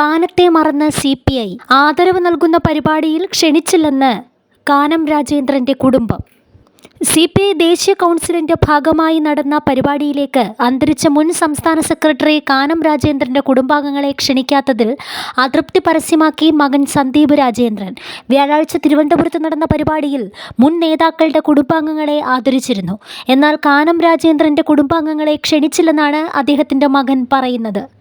കാനത്തെ മറന്ന് C P I ആദരവ് നൽകുന്ന പരിപാടിയിൽ ക്ഷണിച്ചില്ലെന്ന് കാനം രാജേന്ദ്രന്റെ കുടുംബം. സി പി ഐ ദേശീയ കൗൺസിലിന്റെ ഭാഗമായി നടന്ന പരിപാടിയിലേക്ക് അന്തരിച്ച മുൻ സംസ്ഥാന സെക്രട്ടറി കാനം രാജേന്ദ്രന്റെ കുടുംബാംഗങ്ങളെ ക്ഷണിക്കാത്തതിൽ അതൃപ്തി പരസ്യമാക്കി മകൻ സന്ദീപ് രാജേന്ദ്രൻ. വ്യാഴാഴ്ച തിരുവനന്തപുരത്ത് നടന്ന പരിപാടിയിൽ മുൻ നേതാക്കളുടെ കുടുംബാംഗങ്ങളെ ആദരിച്ചിരുന്നു. എന്നാൽ കാനം രാജേന്ദ്രന്റെ കുടുംബാംഗങ്ങളെ ക്ഷണിച്ചില്ലെന്നാണ് അദ്ദേഹത്തിന്റെ മകൻ പറയുന്നത്.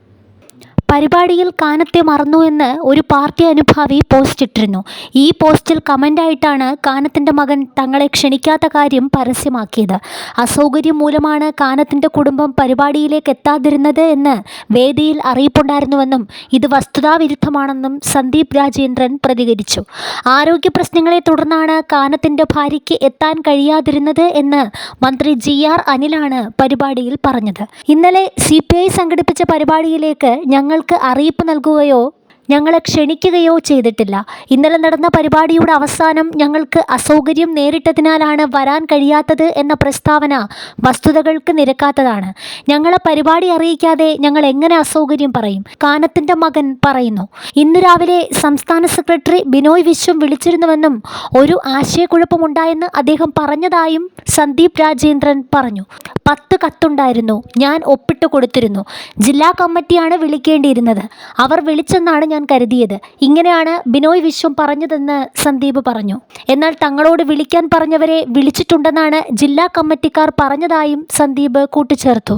പരിപാടിയിൽ കാനത്തെ മറന്നു എന്ന് ഒരു പാർട്ടി അനുഭാവി പോസ്റ്റ് ഇട്ടിരുന്നു. ഈ പോസ്റ്റിൽ കമന്റായിട്ടാണ് കാനത്തിന്റെ മകൻ തങ്ങളെ ക്ഷണിക്കാത്ത കാര്യം പരസ്യമാക്കിയത്. അസൗകര്യം മൂലമാണ് കാനത്തിന്റെ കുടുംബം പരിപാടിയിലേക്ക് എത്താതിരുന്നത് എന്ന് വേദിയിൽ അറിയിപ്പുണ്ടായിരുന്നുവെന്നും ഇത് വസ്തുതാവിരുദ്ധമാണെന്നും സന്ദീപ് രാജേന്ദ്രൻ പ്രതികരിച്ചു. ആരോഗ്യ പ്രശ്നങ്ങളെ തുടർന്നാണ് കാനത്തിന്റെ ഭാര്യയ്ക്ക് എത്താൻ കഴിയാതിരുന്നത് എന്ന് മന്ത്രി ജി ആർ അനിലാണ് പരിപാടിയിൽ പറഞ്ഞത്. ഇന്നലെ സി സംഘടിപ്പിച്ച പരിപാടിയിലേക്ക് ഞങ്ങൾക്ക് അറിയിപ്പ് നൽകുകയോ ഞങ്ങളെ ക്ഷണിക്കുകയോ ചെയ്തിട്ടില്ല. ഇന്നലെ നടന്ന പരിപാടിയുടെ അവസാനം ഞങ്ങൾക്ക് അസൗകര്യം നേരിട്ടതിനാലാണ് വരാൻ കഴിയാത്തത് എന്ന പ്രസ്താവന വസ്തുതകൾക്ക് നിരക്കാത്തതാണ്. ഞങ്ങളെ പരിപാടി അറിയിക്കാതെ ഞങ്ങൾ എങ്ങനെ അസൗകര്യം പറയും? കാനത്തിന്റെ മകൻ പറയുന്നു ഇന്ന് രാവിലെ സംസ്ഥാന സെക്രട്ടറി ബിനോയ് വിശ്വം വിളിച്ചിരുന്നുവെന്നും ഒരു ആശയക്കുഴപ്പമുണ്ടായെന്ന് അദ്ദേഹം പറഞ്ഞതായും സന്ദീപ് രാജേന്ദ്രൻ പറഞ്ഞു. പത്ത് കത്തുണ്ടായിരുന്നു ഞാൻ ഒപ്പിട്ട് കൊടുത്തിരുന്നു. ജില്ലാ കമ്മിറ്റിയാണ് വിളിക്കേണ്ടിയിരുന്നത്. അവർ വിളിച്ചെന്നാണ് ഞാൻ കരുതിയത്. ഇങ്ങനെയാണ് ബിനോയ് വിശ്വം പറഞ്ഞതെന്ന് സന്ദീപ് പറഞ്ഞു. എന്നാൽ തങ്ങളോട് വിളിക്കാൻ പറഞ്ഞവരെ വിളിച്ചിട്ടുണ്ടെന്നാണ് ജില്ലാ കമ്മിറ്റിക്കാർ പറഞ്ഞതായും സന്ദീപ് കൂട്ടിച്ചേർത്തു.